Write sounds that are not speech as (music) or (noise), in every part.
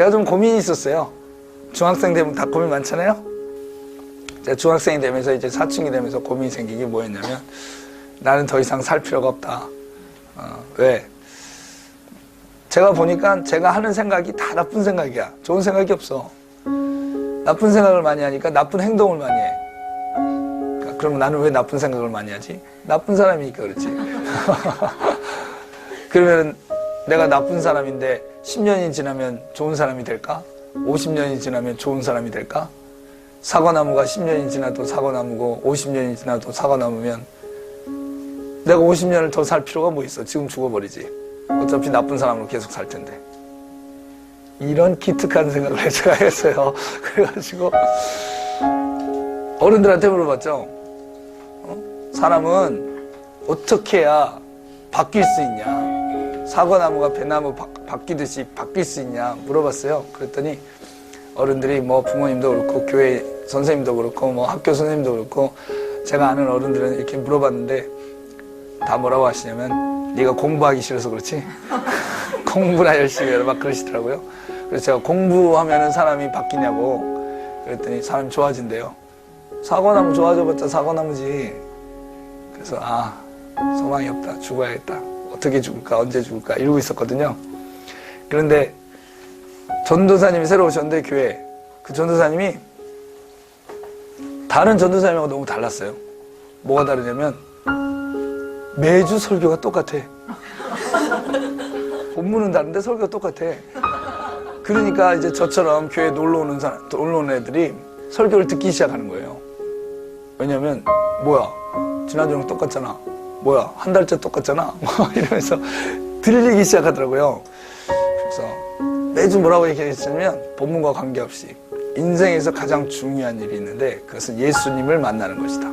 제가 좀 고민이 있었어요. 중학생 되면 다 고민 많잖아요. 제가 중학생이 되면서 이제 사춘기 되면서 고민이 생긴 게 뭐였냐면 나는 더 이상 살 필요가 없다. 어, 왜? 제가 보니까 제가 하는 생각이 다 나쁜 생각이야. 좋은 생각이 없어. 나쁜 생각을 많이 하니까 나쁜 행동을 많이 해. 그러니까 그러면 나는 왜 나쁜 생각을 많이 하지? 나쁜 사람이니까 그렇지. (laughs) 그러면 내가 나쁜 사람인데 10년이 지나면 좋은 사람이 될까? 50년이 지나면 좋은 사람이 될까? 사과나무가 10년이 지나도 사과나무고 50년이 지나도 사과나무면 내가 50년을 더 살 필요가 뭐 있어? 지금 죽어버리지. 어차피 나쁜 사람으로 계속 살 텐데. 이런 기특한 생각을 제가 (laughs) 했어요. 그래가지고 어른들한테 물어봤죠. 어? 사람은 어떻게 해야 바뀔 수 있냐? 사과나무가 배나무 바, 바뀌듯이 바뀔 수 있냐 물어봤어요. 그랬더니 어른들이 뭐 부모님도 그렇고 교회 선생님도 그렇고 뭐 학교 선생님도 그렇고 제가 아는 어른들은 이렇게 물어봤는데 다 뭐라고 하시냐면 네가 공부하기 싫어서 그렇지 (laughs) 공부나 열심히 해라 막 그러시더라고요. 그래서 제가 공부하면은 사람이 바뀌냐고 그랬더니 사람이 좋아진대요. 사과나무 좋아져봤자 사과나무지. 그래서 아 소망이 없다 죽어야겠다 어떻게 죽을까 언제 죽을까 이러고 있었거든요. 그런데 전도사님이 새로 오셨는데 교회 그 전도사님이 다른 전도사님하고 너무 달랐어요. 뭐가 다르냐면 매주 설교가 똑같아. (laughs) 본문은 다른데 설교가 똑같아. 그러니까 이제 저처럼 교회 놀러 오는 사람, 놀러 오는 애들이 설교를 듣기 시작하는 거예요. 왜냐면 뭐야 지난주랑 똑같잖아. 뭐야 한 달째 똑같잖아. (laughs) 뭐 이러면서 들리기 시작하더라고요. 그래서 매주 뭐라고 얘기했냐면 본문과 관계없이 인생에서 가장 중요한 일이 있는데 그것은 예수님을 만나는 것이다.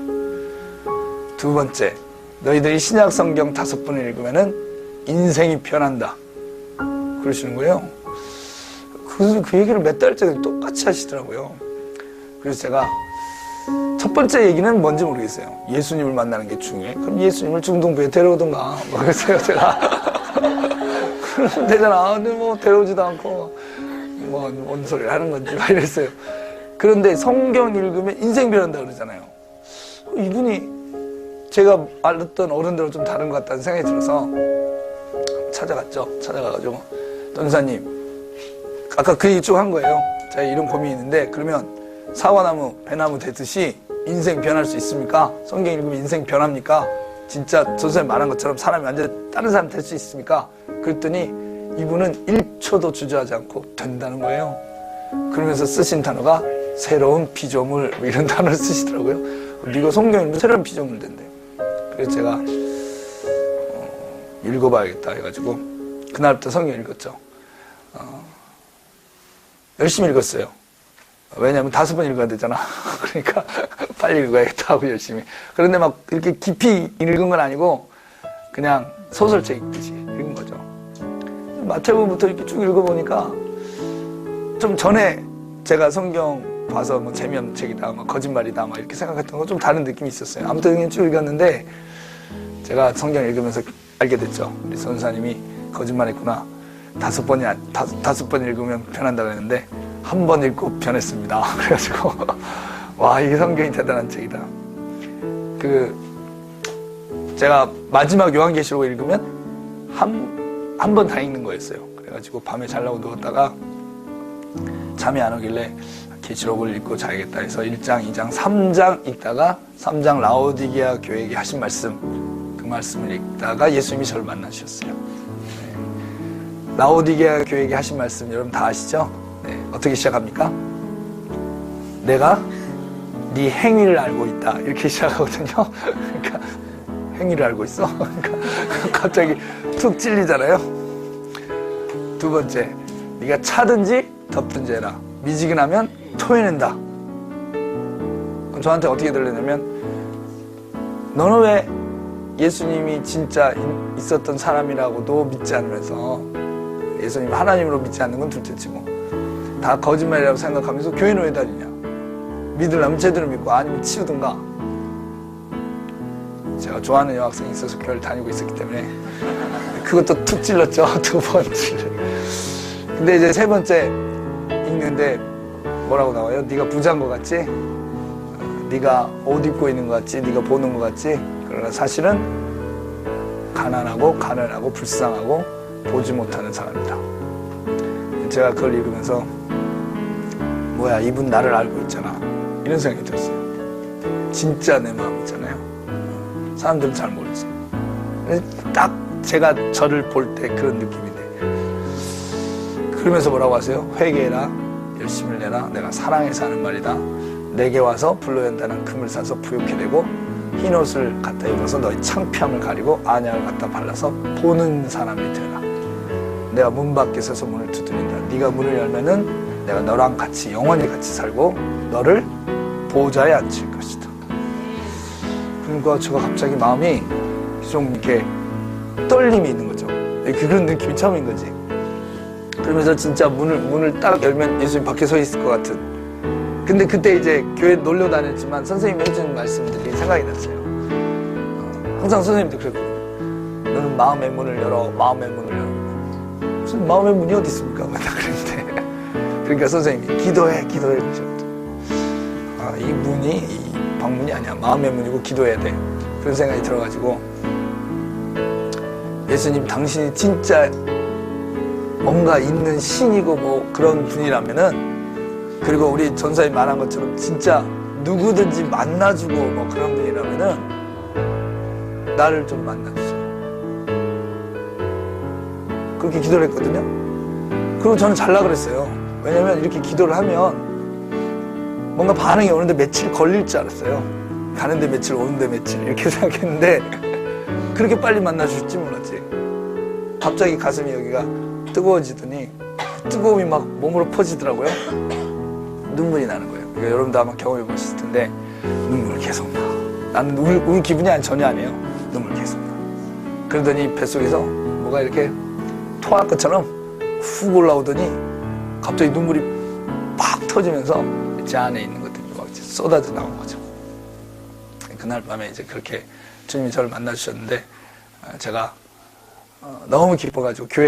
두 번째, 너희들이 신약 성경 다섯 번을 읽으면은 인생이 변한다. 그러시는 거예요. 그, 그 얘기를 몇 달째 똑같이 하시더라고요. 그래서 제가 첫 번째 얘기는 뭔지 모르겠어요. 예수님을 만나는 게 중요해. 그럼 예수님을 중동부에 데려오던가. 뭐 그랬어요, 제가. (laughs) 그러면 되잖아. 근데 뭐 데려오지도 않고, 뭐, 뭔 소리를 하는 건지 막 이랬어요. 그런데 성경 읽으면 인생 변한다 그러잖아요. 이분이 제가 알았던 어른들은 좀 다른 것 같다는 생각이 들어서 찾아갔죠. 찾아가가지고, 전사님, 아까 그 얘기 쭉 한 거예요. 제가 이런 고민이 있는데, 그러면 사과나무, 배나무 되듯이 인생 변할 수 있습니까? 성경 읽으면 인생 변합니까? 진짜 전선생님 말한 것처럼 사람이 완전 다른 사람 될 수 있습니까? 그랬더니 이분은 1초도 주저하지 않고 된다는 거예요. 그러면서 쓰신 단어가 새로운 피조물 뭐 이런 (laughs) 단어를 쓰시더라고요. 네가 성경 읽으면 새로운 피조물 된대. 그래서 제가 어, 읽어봐야겠다 해가지고 그날부터 성경 읽었죠. 어, 열심히 읽었어요. 왜냐면 다섯 번 읽어야 되잖아. (laughs) 그러니까 빨리 읽어야겠다 하고 열심히. 그런데 막 이렇게 깊이 읽은 건 아니고 그냥 소설책 읽듯이 읽은 거죠. 마태복음부터 이렇게 쭉 읽어보니까 좀 전에 제가 성경 봐서 뭐 재미없는 책이다, 뭐 거짓말이다, 막 이렇게 생각했던 건 좀 다른 느낌이 있었어요. 아무튼 그냥 쭉 읽었는데 제가 성경 읽으면서 알게 됐죠. 우리 선사님이 거짓말했구나. 다섯 번이 안- 다섯, 다섯 번 읽으면 변한다 그랬는데 한 번 읽고 변했습니다. (laughs) 그래가지고 와 이게 성경이 대단한 책이다. 그 제가 마지막 요한계시록을 읽으면 한 한 번 다 읽는 거였어요. 그래가지고 밤에 자려고 누웠다가 잠이 안 오길래 계시록을 읽고 자야겠다 해서 1장, 2장, 3장 읽다가 3장 라오디게아 교회에게 하신 말씀 그 말씀을 읽다가 예수님이 저를 만나주셨어요. 네. 라오디게아 교회에게 하신 말씀 여러분 다 아시죠? 네. 어떻게 시작합니까? 내가 네 행위를 알고 있다 이렇게 (laughs) 시작하거든요. 그러니까 행위를 알고 있어. (laughs) 그러니까 갑자기 툭 찔리잖아요. 두 번째, 네가 차든지 덮든지 해라. 미지근하면 토해낸다. 저한테 어떻게 들리냐면 너는 왜 예수님이 진짜 인- 있었던 사람이라고도 믿지 않으면서 예수님 하나님으로 믿지 않는 건 둘째치고 다 거짓말이라고 생각하면서 교회는 왜 다니냐? 믿으려면 제대로 믿고 아니면 치우든가. 제가 좋아하는 여학생이 있어서 교회를 다니고 있었기 때문에 그것도 툭 찔렀죠. (laughs) 두 번 찔러. 근데 이제 세 번째 읽는데 뭐라고 나와요? 네가 부자인 것 같지? 어, 네가 옷 입고 있는 것 같지? 네가 보는 것 같지? 그러나 사실은 가난하고 가난하고 불쌍하고 보지 못하는 사람이다. 제가 그걸 읽으면서 뭐야 이분 나를 알고 있잖아 이런 생각이 들었어요. 진짜 내 마음 있잖아요. 사람들은 잘 모르지. 딱 제가 저를 볼 때 그런 느낌인데 그러면서 뭐라고 하세요? 회개해라 열심을 내라 내가 사랑해서 하는 말이다 내게 와서 불로연단한 금을 사서 부욕해 되고 흰 옷을 갖다 입어서 너희 창피함을 가리고 안약을 갖다 발라서 보는 사람이 되라 내가 문 밖에 서서 문을 두드린다 네가 문을 열면은 내가 너랑 같이 영원히 같이 살고 너를 보좌에 앉힐 것이다 그러니까 제가 갑자기 마음이 좀 이렇게 떨림이 있는 거죠. 그런 느낌이 처음인 거지. 그러면서 진짜 문을 문을 딱 열면 예수님 밖에 서 있을 것 같은. 근데 그때 이제 교회 놀러 다녔지만 선생님이 해준 말씀들이 생각이 났어요. 어, 항상 선생님도 그랬거든요. 너는 마음의 문을 열어, 마음의 문을 열어. 무슨 마음의 문이 어디 있습니까? (laughs) 맨날 그랬는데. 그러니까 선생님이 기도해, 기도해 그러셨거든요. 아, 이 문이 이 방문이 아니야. 마음의 문이고 기도해야 돼. 그런 생각이 들어가지고 예수님 당신이 진짜 뭔가 있는 신이고 뭐 그런 분이라면은 그리고 우리 전사님 말한 것처럼 진짜 누구든지 만나주고 뭐 그런 분이라면은 나를 좀 만나주세요. 그렇게 기도를 했거든요. 그리고 저는 잘라 그랬어요. 왜냐면 이렇게 기도를 하면 뭔가 반응이 오는데 며칠 걸릴 줄 알았어요. 가는데 며칠, 오는데 며칠 이렇게 (laughs) 생각했는데 그렇게 빨리 만나줄지 몰랐지. 갑자기 가슴이 여기가 뜨거워지더니 뜨거움이 막 몸으로 퍼지더라고요. 눈물이 나는 거예요. 그러니까 여러분도 아마 경험해 보셨을 텐데 눈물 계속 나. 나는 울, 울 기분이 전혀 아니에요. 눈물 계속 나. 그러더니 뱃속에서 뭐가 이렇게 토할 것처럼 훅 올라오더니 갑자기 눈물이 팍 터지면서 제 안에 있는 것들이 막 쏟아져 나온 거죠. 그날 밤에 이제 그렇게 주님이 저를 만나주셨는데 아, 제가 어, 너무 기뻐가지고 교회